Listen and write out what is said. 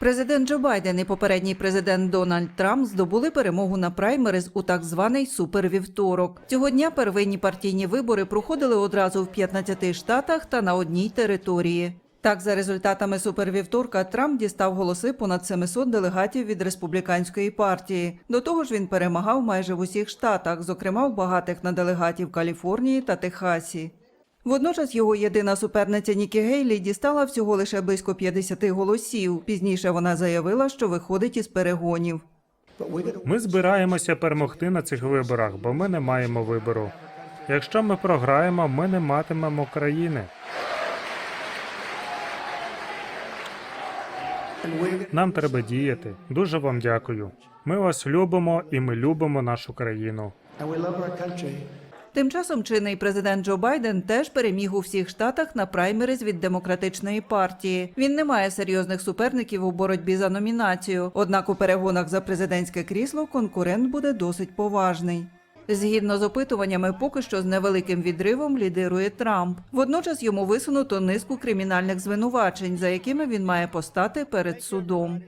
Президент Джо Байден і попередній президент Дональд Трамп здобули перемогу на праймериз у так званий супервівторок. Цього дня первинні партійні вибори проходили одразу в 15 штатах та на одній території. Так, за результатами супервівторка, Трамп дістав голоси понад 700 делегатів від республіканської партії. До того ж, він перемагав майже в усіх штатах, зокрема в багатих на делегатів Каліфорнії та Техасі. Водночас його єдина суперниця Нікі Гейлі дістала всього лише близько 50 голосів. Пізніше вона заявила, що виходить із перегонів. Ми збираємося перемогти на цих виборах, бо ми не маємо вибору. Якщо ми програємо, ми не матимемо країни. Нам треба діяти. Дуже вам дякую. Ми вас любимо і ми любимо нашу країну. Тим часом чинний президент Джо Байден теж переміг у всіх штатах на праймериз від демократичної партії. Він не має серйозних суперників у боротьбі за номінацію. Однак у перегонах за президентське крісло конкурент буде досить поважний. Згідно з опитуваннями, поки що з невеликим відривом лідирує Трамп. Водночас йому висунуто низку кримінальних звинувачень, за якими він має постати перед судом.